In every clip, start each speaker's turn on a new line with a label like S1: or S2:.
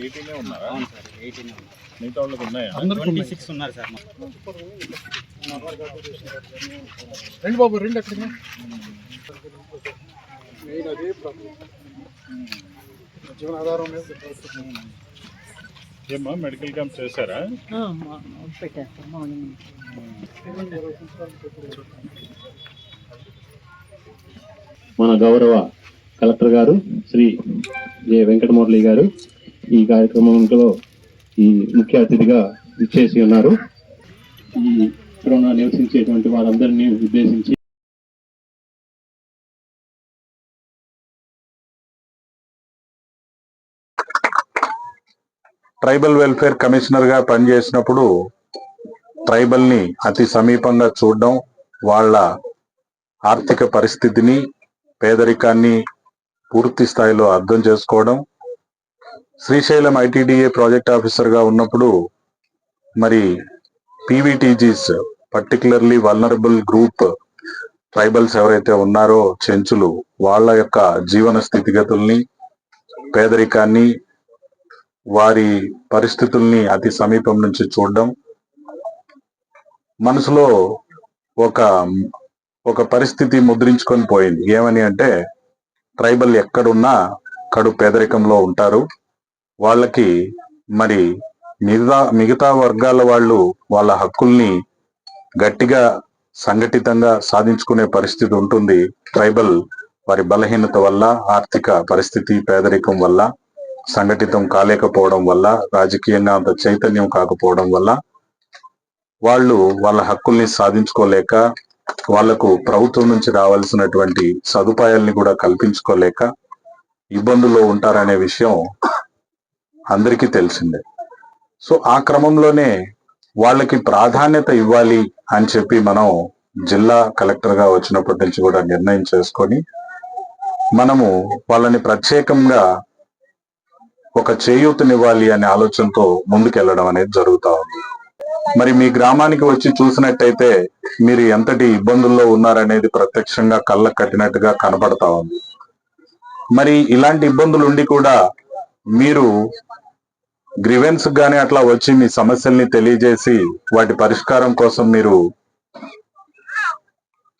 S1: ఎయిటీనే ఉన్నారా
S2: అవును sir eighteen
S1: మిగతా వాళ్ళకి ఉన్నాయా
S2: ట్వంటీ సిక్స్ ఉన్నారు సార్
S3: రెండు బాబు రెండు ఎక్కడ మెయిన్ అదే ప్రాబ్లం జీవనాధారం మీద.
S1: ఏమ్మా మెడికల్ క్యాంప్ చేశారా
S4: మార్నింగ్.
S5: మన గౌరవ కలెక్టర్ గారు శ్రీ జె వెంకటమురళి గారు ఈ కార్యక్రమంలో ఈ ముఖ్య అతిథిగా ఇచ్చేసి ఉన్నారు. ఈ కరోనా నివసించేటువంటి వారందరినీ ఉద్దేశించి
S1: ట్రైబల్ వెల్ఫేర్ కమిషనర్గా పనిచేసినప్పుడు ట్రైబల్ని అతి సమీపంగా చూడడం వాళ్ళ ఆర్థిక పరిస్థితిని పేదరికాన్ని పూర్తి స్థాయిలో అర్థం చేసుకోవడం. శ్రీశైలం ఐటీడీఏ ప్రాజెక్ట్ ఆఫీసర్గా ఉన్నప్పుడు మరి PVTGs particularly vulnerable group tribals ఎవరైతే ఉన్నారో చెంచులు వాళ్ళ యొక్క జీవన స్థితిగతుల్ని పేదరికాన్ని వారి పరిస్థితుల్ని అతి సమీపం నుంచి చూడడం. మనసులో ఒక ఒక పరిస్థితి ముద్రించుకొని పోయింది. ఏమని అంటే ట్రైబల్ ఎక్కడున్నా కడు పేదరికంలో ఉంటారు. వాళ్ళకి మరి మిగతా మిగతా వర్గాల వాళ్ళు వాళ్ళ హక్కుల్ని గట్టిగా సంఘటితంగా సాధించుకునే పరిస్థితి ఉంటుంది ట్రైబల్ వారి బలహీనత వల్ల ఆర్థిక పరిస్థితి పేదరికం వల్ల సంఘటితం కాలేకపోవడం వల్ల రాజకీయంగా అంత చైతన్యం కాకపోవడం వల్ల వాళ్ళు వాళ్ళ హక్కుల్ని సాధించుకోలేక వాళ్ళకు ప్రభుత్వం నుంచి రావాల్సినటువంటి సదుపాయాల్ని కూడా కల్పించుకోలేక ఇబ్బందుల్లో ఉంటారనే విషయం అందరికీ తెలిసిందే. సో ఆ క్రమంలోనే వాళ్ళకి ప్రాధాన్యత ఇవ్వాలి అని చెప్పి మనం జిల్లా కలెక్టర్గా వచ్చినప్పటి నుంచి కూడా నిర్ణయం చేసుకొని మనము వాళ్ళని ప్రత్యేకంగా ఒక చేయూతనివ్వాలి అనే ఆలోచనతో ముందుకెళ్ళడం అనేది జరుగుతా ఉంది. మరి మీ గ్రామానికి వచ్చి చూసినట్టయితే మీరు ఎంతటి ఇబ్బందుల్లో ఉన్నారనేది ప్రత్యక్షంగా కళ్ళకు కట్టినట్టుగా కనపడతా ఉంది. మరి ఇలాంటి ఇబ్బందులు ఉండి కూడా మీరు గ్రివెన్స్ గానీ అట్లా వచ్చి మీ సమస్యల్ని తెలియజేసి వాటి పరిష్కారం కోసం మీరు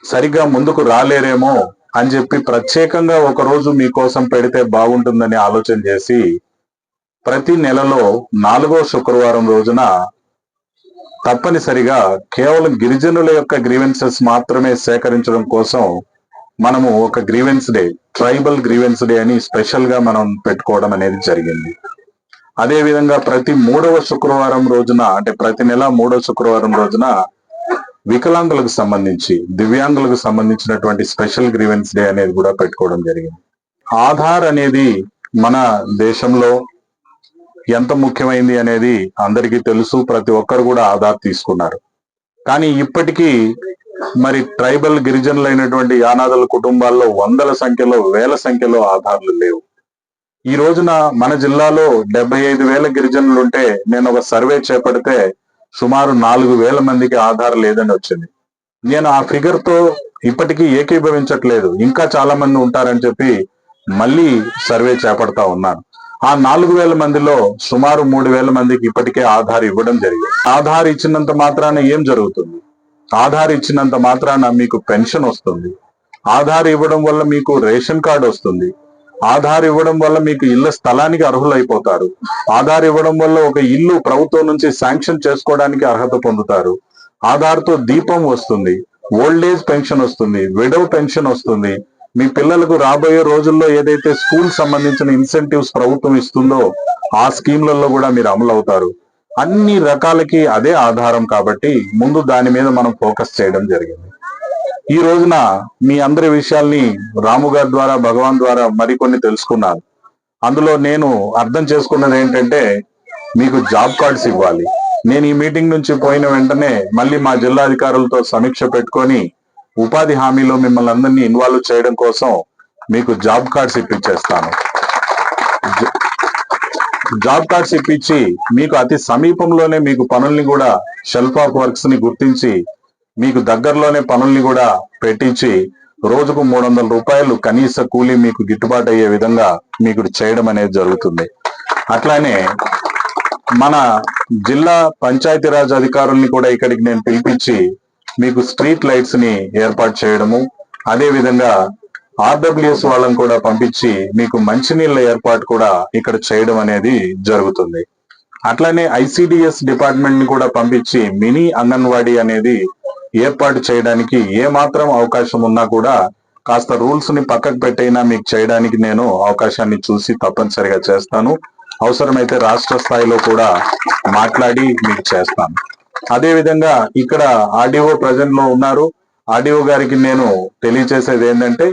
S1: సరిగ్గా ముందుకు రాలేరేమో అని చెప్పి ప్రత్యేకంగా ఒక రోజు మీకోసం పెడితే బాగుంటుందని ఆలోచన చేసి ప్రతి నెలలో నాలుగో శుక్రవారం రోజున తప్పనిసరిగా కేవలం గిరిజనుల యొక్క గ్రీవెన్సెస్ మాత్రమే సేకరించడం కోసం మనము ఒక grievance day tribal grievance day అని స్పెషల్గా మనం పెట్టుకోవడం అనేది జరిగింది. అదే విధంగా ప్రతి మూడవ శుక్రవారం రోజున అంటే ప్రతి నెల మూడవ శుక్రవారం రోజున వికలాంగులకు సంబంధించి దివ్యాంగులకు సంబంధించినటువంటి స్పెషల్ గ్రీవెన్స్ డే అనేది కూడా పెట్టుకోవడం జరిగింది. ఆధార్ అనేది మన దేశంలో ఎంత ముఖ్యమైంది అనేది అందరికీ తెలుసు ప్రతి ఒక్కరు కూడా ఆధార్ తీసుకున్నారు. కానీ ఇప్పటికీ మరి ట్రైబల్ గిరిజనులైనటువంటి యానాదుల కుటుంబాల్లో వందల సంఖ్యలో వేల సంఖ్యలో ఆధార్లు లేవు. ఈ రోజున మన జిల్లాలో డెబ్బై ఐదు వేల గిరిజనులు ఉంటే నేను ఒక సర్వే చేపడితే సుమారు నాలుగు వేల మందికి ఆధార్ లేదని వచ్చింది. నేను ఆ ఫిగర్తో ఇప్పటికీ ఏకీభవించట్లేదు. ఇంకా చాలా మంది ఉంటారని చెప్పి మళ్ళీ సర్వే చేపడతా ఉన్నాను. ఆ నాలుగు వేల మందిలో సుమారు మూడు వేల మందికి ఇప్పటికే ఆధార్ ఇవ్వడం జరిగింది. ఆధార్ ఇచ్చినంత మాత్రాన ఏం జరుగుతుంది? ఆధార్ ఇచ్చినంత మాత్రాన మీకు పెన్షన్ వస్తుంది. ఆధార్ ఇవ్వడం వల్ల మీకు రేషన్ కార్డు వస్తుంది. ఆధార్ ఇవ్వడం వల్ల మీకు ఇళ్ళ స్థలానికి అర్హులైపోతారు. ఆధార్ ఇవ్వడం వల్ల ఒక ఇల్లు ప్రభుత్వం నుంచి శాంక్షన్ చేసుకోవడానికి అర్హత పొందుతారు. ఆధార్తో దీపం వస్తుంది. ఓల్డ్ ఏజ్ పెన్షన్ వస్తుంది. విడవ పెన్షన్ వస్తుంది. మీ పిల్లలకు రాబోయే రోజుల్లో ఏదైతే స్కూల్ సంబంధించిన ఇన్సెంటివ్స్ ప్రభుత్వం ఇస్తుందో ఆ స్కీమ్లలో కూడా మీరు అమలు అవుతారు అన్ని రకాలకి అదే ఆధారం కాబట్టి ముందు దాని మీద మనం ఫోకస్ చేయడం జరిగింది. ఈ రోజున మీ అందరి విషయాల్ని రాము గారి ద్వారా భగవాన్ ద్వారా మరికొన్ని తెలుసుకున్నారు. అందులో నేను అర్థం చేసుకున్నది ఏంటంటే మీకు జాబ్ కార్డ్స్ ఇవ్వాలి. నేను ఈ మీటింగ్ నుంచి పోయిన వెంటనే మళ్ళీ మా జిల్లా అధికారులతో సమీక్ష పెట్టుకొని ఉపాధి హామీలో మిమ్మల్ని అందరినీ ఇన్వాల్వ్ చేయడం కోసం మీకు జాబ్ కార్డ్స్ ఇప్పించేస్తాను. జాబ్ కార్డ్స్ ఇప్పించి మీకు అతి సమీపంలోనే మీకు పనుల్ని కూడా షెల్ఫ్ ఆఫ్ వర్క్స్ని గుర్తించి మీకు దగ్గరలోనే పనుల్ని కూడా పెట్టించి రోజుకు మూడు వందల రూపాయలు కనీస కూలీ మీకు గిట్టుబాటు అయ్యే విధంగా మీకు చేయడం అనేది జరుగుతుంది. అట్లానే మన జిల్లా పంచాయతీరాజ్ అధికారుల్ని కూడా ఇక్కడికి నేను పిలిపించి మీకు స్ట్రీట్ లైట్స్ని ఏర్పాటు చేయడము అదే విధంగా ఆర్డబ్ల్యూఎస్ వాళ్ళని కూడా పంపించి మీకు మంచినీళ్ళ ఏర్పాటు కూడా ఇక్కడ చేయడం అనేది జరుగుతుంది. అట్లానే ఐసిడిఎస్ డిపార్ట్మెంట్ని కూడా పంపించి మినీ అంగన్వాడీ అనేది ఏర్పాటు చేయడానికి ఏ మాత్రం అవకాశం ఉన్నా కూడా కాస్త రూల్స్ని పక్కకు పెట్టైనా మీకు చేయడానికి నేను అవకాశాన్ని చూసి తప్పనిసరిగా చేస్తాను. అవసరమైతే రాష్ట్ర స్థాయిలో కూడా మాట్లాడి మీకు చేస్తాను. అదే విధంగా ఇక్కడ ఆర్డీఓ ప్రజెంట్లో ఉన్నారు. ఆర్డీఓ గారికి నేను తెలియచేసేది ఏంటంటే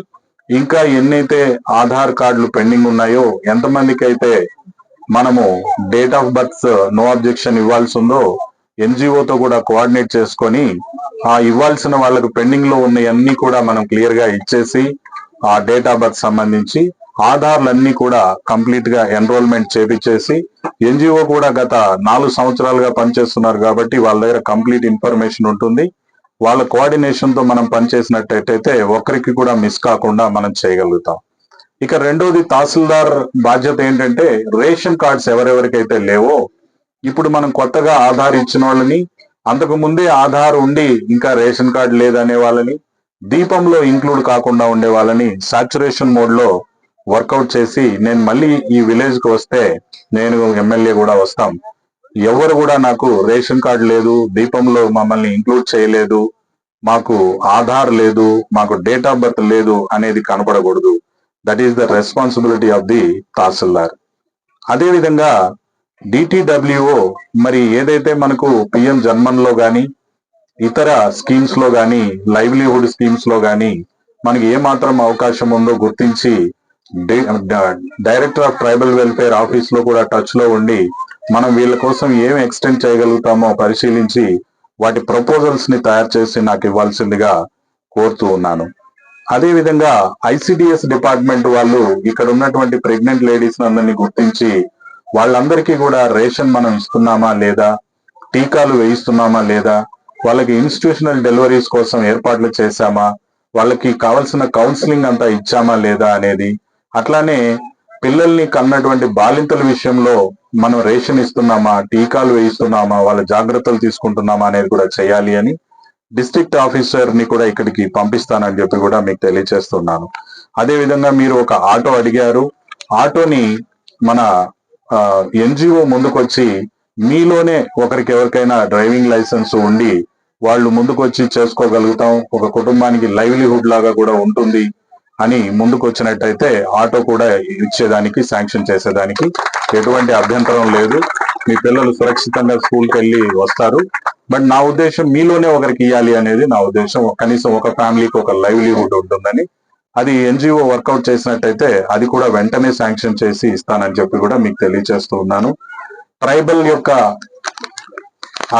S1: ఇంకా ఎన్నైతే ఆధార్ కార్డులు పెండింగ్ ఉన్నాయో ఎంతమందికి అయితే మనము date of birth no objection ఇవ్వాల్సి ఉందో ఎన్జిఓతో కూడా కోఆర్డినేట్ చేసుకొని ఆ ఇవ్వాల్సిన వాళ్ళకు పెండింగ్లో ఉన్నవన్నీ కూడా మనం క్లియర్గా ఇచ్చేసి ఆ డేట్ ఆఫ్ బర్త్ సంబంధించి ఆధార్లన్నీ కూడా కంప్లీట్గా ఎన్రోల్మెంట్ చేపించేసి ఎన్జిఓ కూడా గత నాలుగు సంవత్సరాలుగా పనిచేస్తున్నారు కాబట్టి వాళ్ళ దగ్గర కంప్లీట్ ఇన్ఫర్మేషన్ ఉంటుంది. వాళ్ళ కోఆర్డినేషన్తో మనం పనిచేసినట్టయితే ఒకరికి కూడా మిస్ కాకుండా మనం చేయగలుగుతాం. ఇక రెండోది తహసీల్దార్ బాధ్యత ఏంటంటే రేషన్ కార్డ్స్ ఎవరెవరికైతే లేవో ఇప్పుడు మనం కొత్తగా ఆధార్ ఇచ్చిన వాళ్ళని అంతకు ముందే ఆధార్ ఉండి ఇంకా రేషన్ కార్డు లేదనే వాళ్ళని దీపంలో ఇంక్లూడ్ కాకుండా ఉండే వాళ్ళని సాచురేషన్ మోడ్లో వర్కౌట్ చేసి నేను మళ్ళీ ఈ విలేజ్కు వస్తే నేను ఎమ్మెల్యే కూడా వస్తాం. ఎవరు కూడా నాకు రేషన్ కార్డు లేదు దీపంలో మమ్మల్ని ఇంక్లూడ్ చేయలేదు మాకు ఆధార్ లేదు మాకు డేట్ ఆఫ్ బర్త్ లేదు అనేది కనపడకూడదు. That is the responsibility of the tahsildar. అదేవిధంగా డిటిడబ్ల్యూఓ మరి ఏదైతే మనకు పిఎం జన్మన్ కానీ ఇతర స్కీమ్స్లో కానీ లైవ్లీహుడ్ స్కీమ్స్లో కానీ మనకి ఏ మాత్రం అవకాశం ఉందో గుర్తించి డైరెక్టర్ ఆఫ్ ట్రైబల్ వెల్ఫేర్ ఆఫీస్లో కూడా టచ్లో ఉండి మనం వీళ్ళ కోసం ఏం ఎక్స్టెండ్ చేయగలుగుతామో పరిశీలించి వాటి ప్రపోజల్స్ని తయారు చేసి నాకు ఇవ్వాల్సిందిగా కోరుతూ ఉన్నాను. అదేవిధంగా ఐసిడిఎస్ డిపార్ట్మెంట్ వాళ్ళు ఇక్కడ ఉన్నటువంటి ప్రెగ్నెంట్ లేడీస్ అందరినీ గుర్తించి వాళ్ళందరికీ కూడా రేషన్ మనం ఇస్తున్నామా లేదా టీకాలు వేయిస్తున్నామా లేదా వాళ్ళకి ఇన్స్టిట్యూషనల్ డెలివరీస్ కోసం ఏర్పాట్లు చేశామా వాళ్ళకి కావాల్సిన కౌన్సిలింగ్ అంతా ఇచ్చామా లేదా అనేది అట్లానే పిల్లల్ని కన్నటువంటి బాలింతల విషయంలో మనం రేషన్ ఇస్తున్నామా టీకాలు వేయిస్తున్నామా వాళ్ళ జాగ్రత్తలు తీసుకుంటున్నామా అనేది కూడా చేయాలి అని డిస్ట్రిక్ట్ ఆఫీసర్ని కూడా ఇక్కడికి పంపిస్తానని చెప్పి కూడా మీకు తెలియజేస్తున్నాను అదే విధంగా మీరు ఒక ఆటో అడిగారు. ఆటోని మన ఎన్జిఓ ముందుకొచ్చి మీలోనే ఒకరికి ఎవరికైనా డ్రైవింగ్ లైసెన్స్ ఉండి వాళ్ళు ముందుకొచ్చి చేసుకోగలుగుతాం. ఒక కుటుంబానికి లైవ్లీహుడ్ లాగా కూడా ఉంటుంది. అని ముందుకు వచ్చినట్టయితే ఆటో కూడా ఇచ్చేదానికి శాంక్షన్ చేసేదానికి ఎటువంటి అభ్యంతరం లేదు. మీ పిల్లలు సురక్షితంగా స్కూల్కి వెళ్ళి వస్తారు. బట్ నా ఉద్దేశం మీలోనే ఒకరికి ఇవ్వాలి అనేది నా ఉద్దేశం. కనీసం ఒక ఫ్యామిలీకి ఒక లైవ్లీహుడ్ ఉంటుందని. అది ఎన్జిఓ వర్కౌట్ చేసినట్టయితే అది కూడా వెంటనే శాంక్షన్ చేసి ఇస్తానని చెప్పి కూడా మీకు తెలియజేస్తూ ఉన్నాను. ట్రైబల్ యొక్క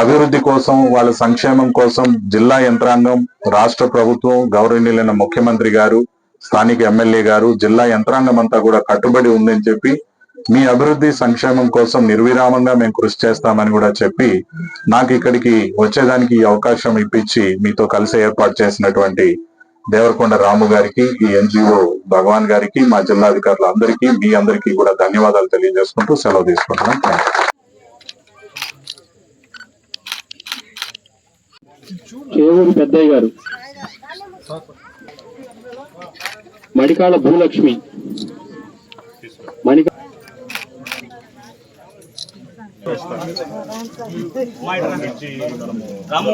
S1: అభివృద్ధి కోసం వాళ్ళ సంక్షేమం కోసం జిల్లా యంత్రాంగం రాష్ట్ర ప్రభుత్వం గౌరవనీయులైన ముఖ్యమంత్రి గారు స్థానిక ఎమ్మెల్యే గారు జిల్లా యంత్రాంగం అంతా కూడా కట్టుబడి ఉందని చెప్పి మీ అభివృద్ధి సంక్షేమం కోసం నిర్విరామంగా మేము కృషి చేస్తామని కూడా చెప్పి నాకు ఇక్కడికి వచ్చేదానికి ఈ అవకాశం ఇప్పించి మీతో కలిసి ఏర్పాటు చేసినటువంటి దేవరకొండ రాము గారికి ఈ ఎన్జిఓ భగవాన్ గారికి మా జిల్లా అధికారులు అందరికీ మీ అందరికీ కూడా ధన్యవాదాలు తెలియజేసుకుంటూ సెలవు తీసుకుంటున్నాం. Thank
S5: పెద్దయ్య గారు. మడికాళ్ళ భూలక్ష్మి. మణిక
S2: రాము